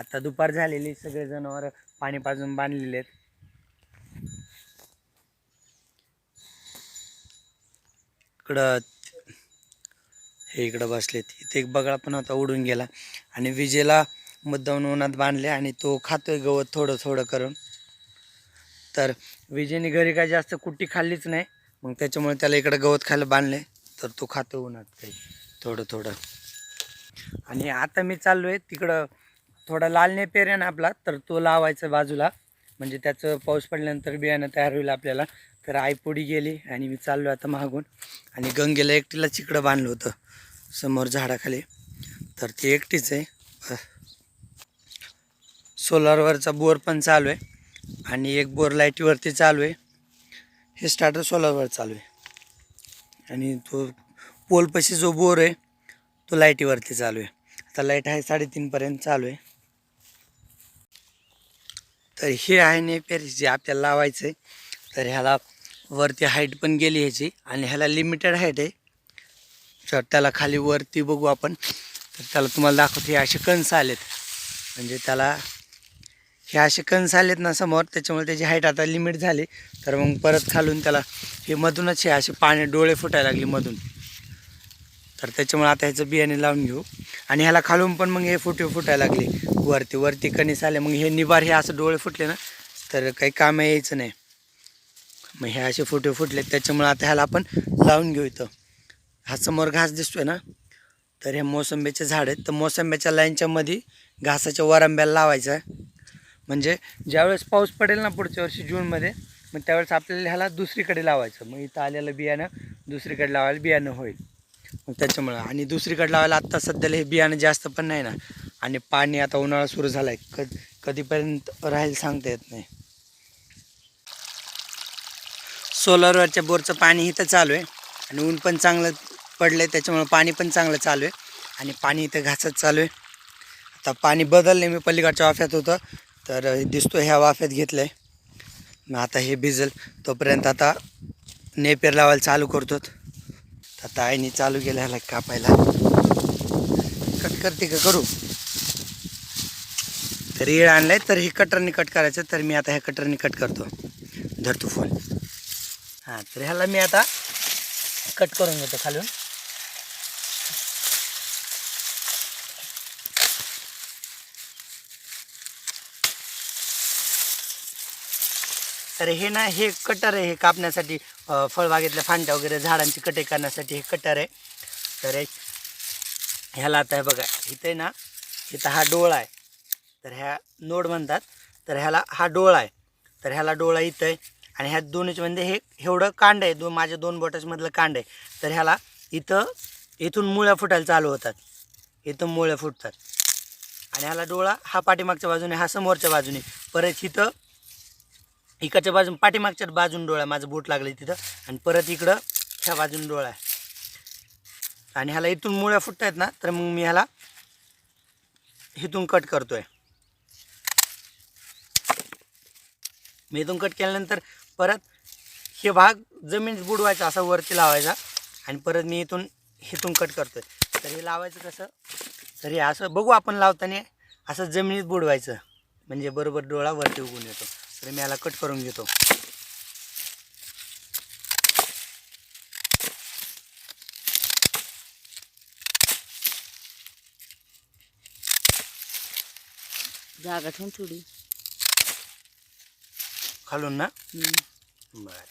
आता दुपार झालेली सगळे जनावर पाणी पाजून बांधलेले आहेत. इकडं हे इकडं बसलेत. इथे एक बगळा पण होता उडून गेला. आणि विजेला मुद्दाम उन्हात बांधले आणि तो खातोय गवत थोडं थोडं करून. तर विजेने घरी काय जास्त कुट्टी खाल्लीच नाही. मग त्याच्यामुळे त्याला इकडं गवत खायला बांधले. तर तो खातो उन्हात काही. थोडं थोडं. आणि आता मी चाललो आहे तिकडं थोडा लाल नेपेर आहे ना आपला तर तो लावायचा बाजूला. म्हणजे त्याचं पाऊस पडल्यानंतर बियाणं तयार होईल आपल्याला. तर आईपुडी गेली आणि मी चाललो आता मागून. आणि गंगेला एकटीला चिकडं बांधलं होतं समोर झाडाखाली. तर ती एकटीच आहे. सोलारवरचा बोर पण चालू आहे. आणि एक बोर लाईटीवरती चालू आहे. हे स्टार्टर सोलारवर चालू आहे. आणि तो पोलपाशी जो बोर आहे तो लाईटीवरती चालू आहे. आता लाइट आहे साडेतीनपर्यंत चालू आहे. तर हे आहे नेपेर जे आपल्याला लावायचं आहे तर ह्याला वरती हाईट पण गेली ह्याची आणि ह्याला लिमिटेड हाईट आहे. तर त्याला खाली वरती बघू आपण. तर त्याला तुम्हाला दाखवतो हे असे कंस आलेत. म्हणजे त्याला हे असे कंस आलेत ना समोर त्याच्यामुळे त्याची हाईट आता लिमिट झाली. तर मग परत खालून त्याला हे मधूनच हे असे पाणी डोळे फुटायला लागले मधून. तर त्याच्यामुळे आता ह्याचं बियाणे लावून घेऊ. आणि ह्याला खालून पण मग हे फुटे फुटायला लागले. वरती वरती कणीस आले. मग हे निबार हे असं डोळे फुटले ना तर काही कामं यायचं नाही. मग हे असे फुटे फुटले. त्याच्यामुळे आता ह्याला आपण लावून घेऊ इथं. हा समोर घास दिसतोय ना? तर हे मोसंबीचे झाड आहेत. तर मोसंब्याच्या लाईनच्या मध्ये घासाच्या वरांब्याला लावायचं आहे. म्हणजे ज्यावेळेस पाऊस पडेल ना पुढच्या वर्षी जूनमध्ये मग त्यावेळेस आपल्याला ह्याला दुसरीकडे लावायचं. मग इथं आलेलं बियाणं दुसरीकडे लावायला बियाणं होईल. त्याच्यामुळं. आणि दुसरीकडे लावायला आत्ता सध्याला हे बियाणं जास्त पण नाही ना. आणि पाणी आता उन्हाळा सुरू झाला आहे कध कधीपर्यंत राहील सांगता येत नाही. सोलरवरच्या बोरचं पाणी इथं चालू आहे. आणि ऊन पण चांगलं पडलं आहे त्याच्यामुळं पाणी पण चांगलं चालू आहे. आणि पाणी इथं घासत चालू आहे. आता पाणी बदलले मी पलीकडच्या वाफ्यात होतं. तर दिसतो ह्या वाफ्यात घेतलं आहे मग आता हे भिजल. तोपर्यंत आता नेपेर लावायला चालू करतो आता आईने चालू केलं ह्याला कापायला. कट करते का? करू. तर येळ आणलाय तर हे कटरने कट करायचं तर मी आता ह्या कटरने कट करतो. धरतो फोन हां तर ह्याला मी आता कट करून घेतो खालून. तर हे ना हे कटर आहे हे कापण्यासाठी फळबागेतल्या फांद्या वगैरे झाडांची कटे करण्यासाठी हे कटर आहे. तर ह्याला आता हे बघा इथे आहे ना इथं हा डोळा आहे. तर ह्या नोड म्हणतात तर ह्याला हा डोळा आहे. तर ह्याला डोळा इथं आहे आणि ह्या दोन्हीच्या म्हणजे हे एवढं कांड आहे दोन माझ्या दोन बोटाच्यामधलं कांड आहे. तर ह्याला इथं इथून मुळ्या फुटायला चालू होतात. इथं मुळ्या फुटतात. आणि ह्याला डोळा हा पाठीमागच्या बाजूने हा समोरच्या बाजूने. परत इथं इकडच्या बाजून पाठीमागच्या बाजून डोळा माझं बोट लागलं तिथं. आणि परत इकडं ह्या बाजून डोळा आहे. आणि ह्याला इथून मुळ्या फुटत आहेत ना तर मग मी ह्याला इथून कट करतोय. मी इथून कट केल्यानंतर परत हे भाग जमीन बुडवायचा असा वरती लावायचा. आणि परत मी इथून इथून कट करतोय. तर हे लावायचं कसं? तर हे असं बघू आपण लावताना असं जमिनीत बुडवायचं. म्हणजे बरोबर डोळा वरती उगून येतो. तर मी याला कट करून घेतो. जागा ठेवून थोडी खालून ना. बरं.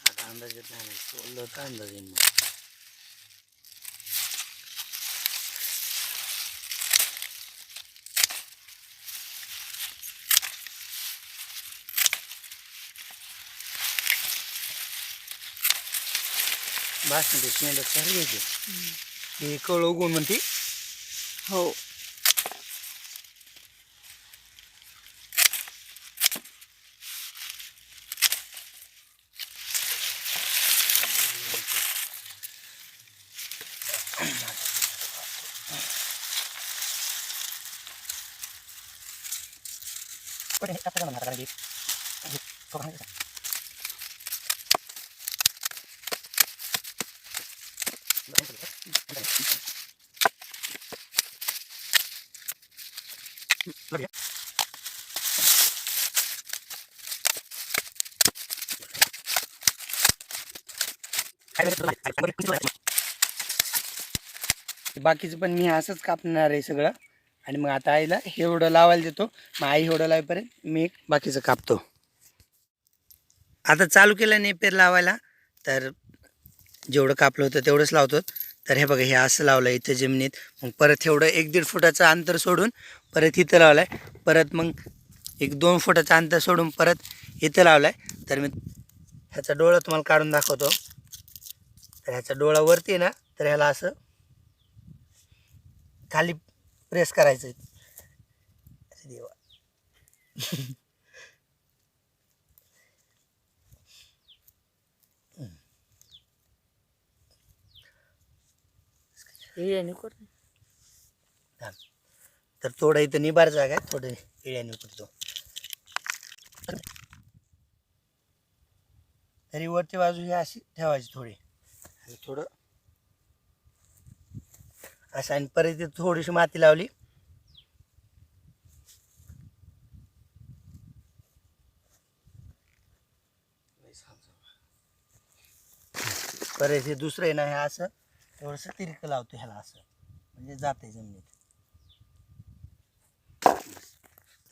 आता अंदाज येत नाही सोडलं तर अंदाज येईल मग बासमती शेंड सर घ्यायचे हे कळ उगवून म्हणते हो कुठे हे कसं म्हणणार कारण की हे थोडं आहे का? बाकीचं पण मी असंच कापणार आहे सगळं. आणि मग आता आईला हे एवढं लावायला देतो. मग आई एवढं लावेपर्यंत मी बाकीचं कापतो. आता चालू केलं नेपेर लावायला. तर जेवढं कापलं होतं तेवढंच लावतो. तर हे बघा हे असं लावलं इथं जमिनीत. मग परत एवढं एक दीड फुटाचं अंतर सोडून परत इथं लावलं आहे परत मग एक दोन फुटाचं अंतर सोडून परत इथं लावलं आहे तर मी ह्याचा डोळा तुम्हाला काढून दाखवतो. तर ह्याचा डोळा वरती आहे ना तर ह्याला असं खाली प्रेस करायचं देवा. हे याने कर. तर थोडं इथं निबार जागा आहे थोडं इळ्याने उकळतो तरी वरची बाजू ही अशी ठेवायची थोडी. आणि थोडं. असं आणि परत इथं थोडीशी माती लावली. परत हे दुसरं आहे ना हे असं. थोडंसं तिरकं लावतो ह्याला असं. म्हणजे जाते जमिनीत.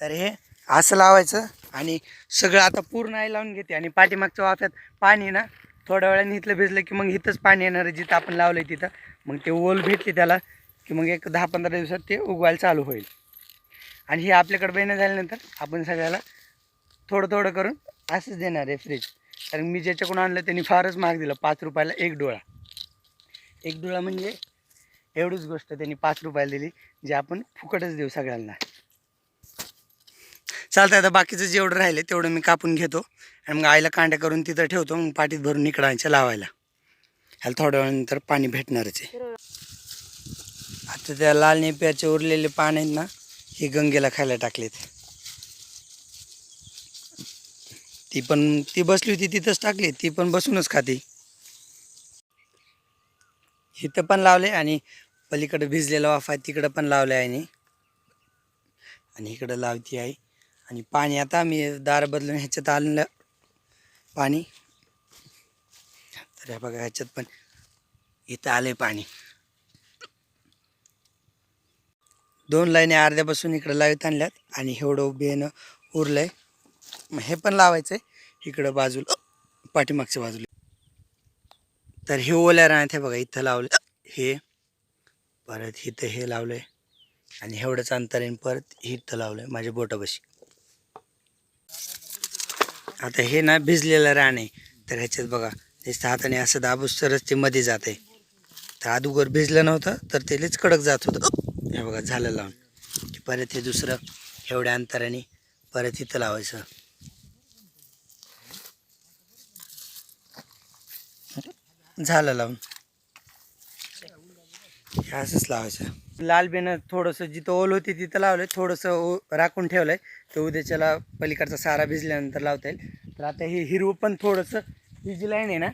तर हे असं लावायचं आणि सगळं आता पूर्ण आई लावून घेते. आणि पाठीमागच्या वाफ्यात पाणी ना थोड्या वेळाने इथलं भिजलं की मग इथंच पाणी येणार आहे जिथं आपण लावलं आहे तिथं. मग ते ओल भेटते त्याला की मग एक दहा पंधरा दिवसात ते उगवायला चालू होईल. आणि हे आपल्याकडे बेणं झाल्यानंतर आपण सगळ्याला थोडं थोडं करून असंच देणार आहे फ्रीज कारण मी ज्याच्याकडून आणलं त्यांनी फारच महाग दिलं पाच रुपयाला एक डोळा. एक डोळा म्हणजे एवढीच गोष्ट त्यांनी पाच रुपयाला दिली जे आपण फुकटच देऊ सगळ्यांना. चालतं आता बाकीचं जेवढं राहिलं तेवढं मी कापून घेतो. आणि मग आईला कांड्या करून तिथं ठेवतो मग पाठीत भरून इकडायच्या लावायला. ह्याला थोड्या वेळानंतर पाणी भेटणारच आहे. आता त्या लाल नेप्याचे उरलेले पान आहेत ना हे गंगेला खायला टाकलेत. ती पण ती बसली होती तिथंच टाकली ती पण बसूनच खाते. इथं पण लावले आणि पलीकडं भिजलेला वाफा आहे तिकडं पण लावले आहे आणि आणि इकडं लावती आहे आणि पाणी आता मी दार बदलून ह्याच्यात आणलं पाणी. तर बघा ह्याच्यात पण इथं आलं पाणी. दोन लाईने अर्ध्यापासून इकडं लावत आणल्यात आणि एवढं उभेनं उरलं आहे मग हे पण लावायचं आहे इकडं बाजूला. पाठीमागच्या बाजूला. तर हे ओल्या राहण्यात हे बघा इथं लावलं हे परत इथं हे लावलं आहे आणि एवढंच अंतराने परत इथं लावलं आहे माझ्या बोटापाशी. आता हे ना भिजलेलं रान आहे. तर ह्याच्यात बघा नुसतं हाताने असं दाबूस तरच ते मध्ये जात आहे तर अगोदर भिजलं नव्हतं तर ते लईच कडक जात होतं. हे बघा झालं लावून. की परत हे दुसरं एवढ्या अंतराने परत इथं लावायचं. झालं लावून. असंच लावायचं. लाल बेनं थोडंसं जिथं ओल होती तिथं लावलं थोडंसं ओ राखून ठेवलं आहे तर उद्याच्याला पलीकडचा सारा भिजल्यानंतर लावता येईल. तर आता हे हिरवं पण थोडंसं ही जी लाईन आहे ना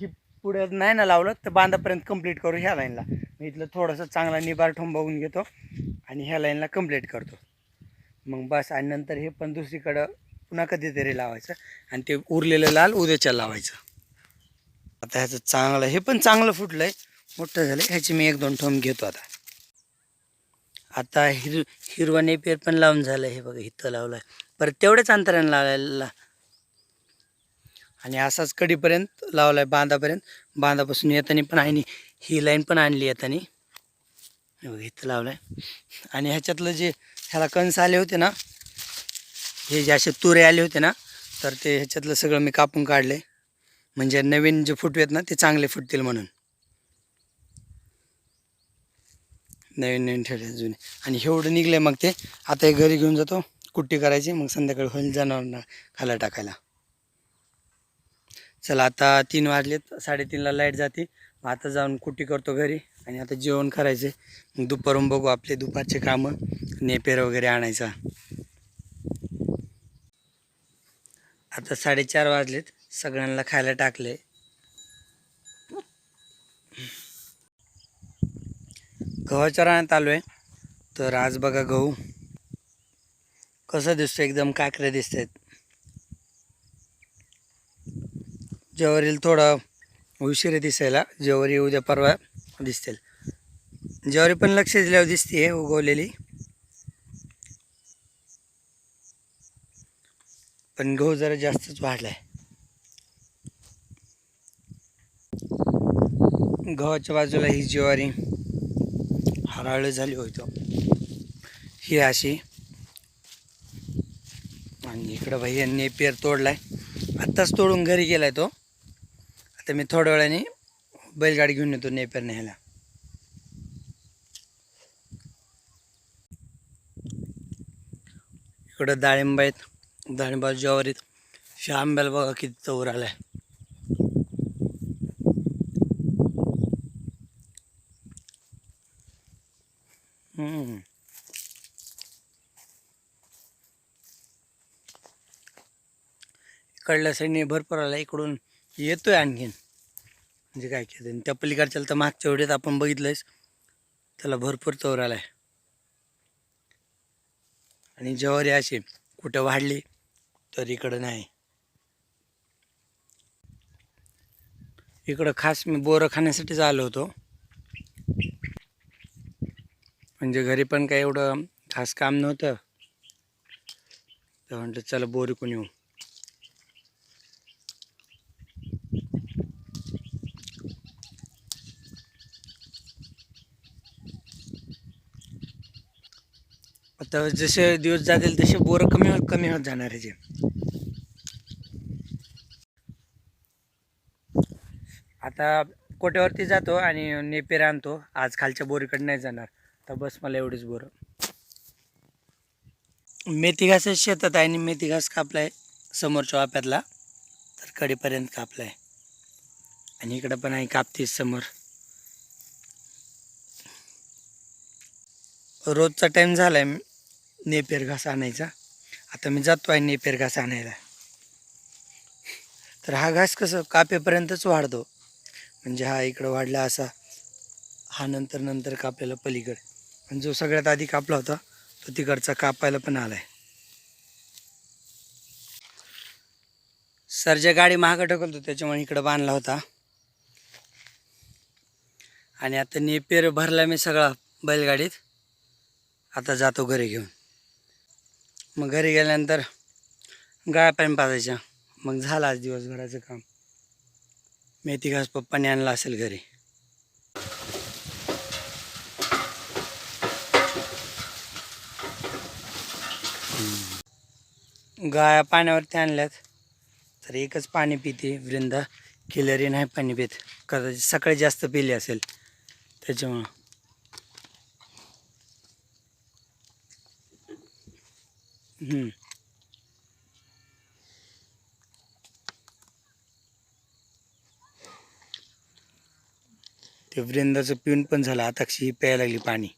ही पुढे नाही ना लावलं तर बांधापर्यंत कंप्लीट करू ह्या लाईनला. मी इथलं थोडंसं चांगला निबार ठोंबवून घेतो आणि ह्या लाईनला कंप्लीट करतो. मग बस आणि नंतर हे पण दुसरीकडं पुन्हा कधीतरी लावायचं. आणि ते उरलेलं लाल उद्याच्या लावायचं. आता ह्याचं चांगलं हे पण चांगलं फुटलं आहे मोठं झालं ह्याची मी एक दोन ठोंब घेतो आता. आता हिर हिरवा नेपियर पण लावून झालं हे बघा इथं लावलं आहे परत तेवढ्याच अंतराने लावायला. आणि असाच कडीपर्यंत लावला आहे बांधापर्यंत. बांधापासून येताना पण आहे ही लाईन पण आणली येताना. बघा इथं लावलं आहे आणि ह्याच्यातलं जे ह्याला कंस आले होते ना हे जे असे तुरे आले होते ना तर ते ह्याच्यातलं सगळं मी कापून काढले म्हणजे नवीन जे फुटवे आहेत ना ते चांगले फुटतील म्हणून. नवीन नवीन ठेवले जुने. आणि एवढं निघले मग ते आता हे घरी घेऊन जातो कुट्टी करायची मग संध्याकाळी होईल जनावरांना खाला टाकायला. चला आता तीन वाजलेत साडेतीनला लाइट जाते. मग आता जाऊन कुट्टी करतो घरी आणि आता जेवण करायचे. मग दुपारून बघू आपले दुपारचे कामं नेपेर वगैरे आणायचा. आता साडेचार वाजलेत. सगळ्यांना खायला टाकले. गव्हाच्या रानात आलो आहे तर आज बघा गहू. कसं दिसतं एकदम काकरे दिसत आहेत ज्वारीला थोडं उशीर दिसायला. ज्वारी उद्या परवा दिसतील. ज्वारी पण लक्ष दिल्यावर दिसते उगवलेली. पण गहू जरा जास्तच वाढलाय. गव्हाच्या बाजूला ही ज्वारी हराळ झाली होतो ही अशी. आणि इकडं भाई पेर तोडलाय. आत्ताच तोडून घरी गेलाय तो. आता मी थोड्या वेळाने बैलगाडी घेऊन येतो नेपेर न्यायला. इकडं डाळिंब आहेत. डाळिंबा ज्वारीत शा आंब्याला बघा किती चौर आलाय. इकडल्या साईडने भरपूर आला इकडून येतोय आणखीन. म्हणजे काय केलं त्या पलीकडच्या तर मागच्या वेळेत आपण बघितलंयच त्याला भरपूर चौर आलाय. आणि ज्वारी अशी कुठं वाढली तर इकडं नाही. इकडं खास मी बोरं खाण्यासाठीच आलो होतो. म्हणजे घरी पण काही एवढं खास काम नव्हतं. तर म्हटलं चला बोर कोण येऊ. आता जसे दिवस जातील तसे बोरं कमी होत कमी होत जाणार आहे जे. आता कोट्यावरती जातो आणि नेपेर आणतो. आज खालच्या बोरीकडे नाही जाणार. आता बस मला एवढीच बरं. मेथी घास शेतात आहे आणि मेथी घास कापलाय समोरच्या वाप्यातला. तर कडेपर्यंत कापलाय. आणि इकडं पण आहे कापतीस समोर. रोजचा टाईम झालाय नेपेर घास आणायचा. आता मी जातो आहे नेपेर घास आणायला. तर हा घास कसं कापेपर्यंतच वाढतो. म्हणजे हा इकडं वाढला असा. हा नंतर नंतर कापलेला पलीकडे. आणि जो सगळ्यात आधी कापला होता तो तिकडचा कापायला पण आला आहे सरच्या गाडी महाग ढकलतो त्याच्यामुळे इकडं बांधला होता. आणि आता नेपेर भरला मी सगळा बैलगाडीत. आता जातो घरी घेऊन. मग घरी गेल्यानंतर गाळ्या पाणी पाजायच्या. मग झालं आज दिवसभराचं काम. मेथी घास पप्पाने आणला असेल घरी. गाया पाण्यावरती आणल्यात. तर एकच पाणी पिते वृंदा. किलरी नाही पाणी पित. कदाचित सकाळी जास्त पिली असेल. त्याच्यामुळं. ते वृंदाचं पिऊन पण झालं. आता प्यायला लागली पाणी.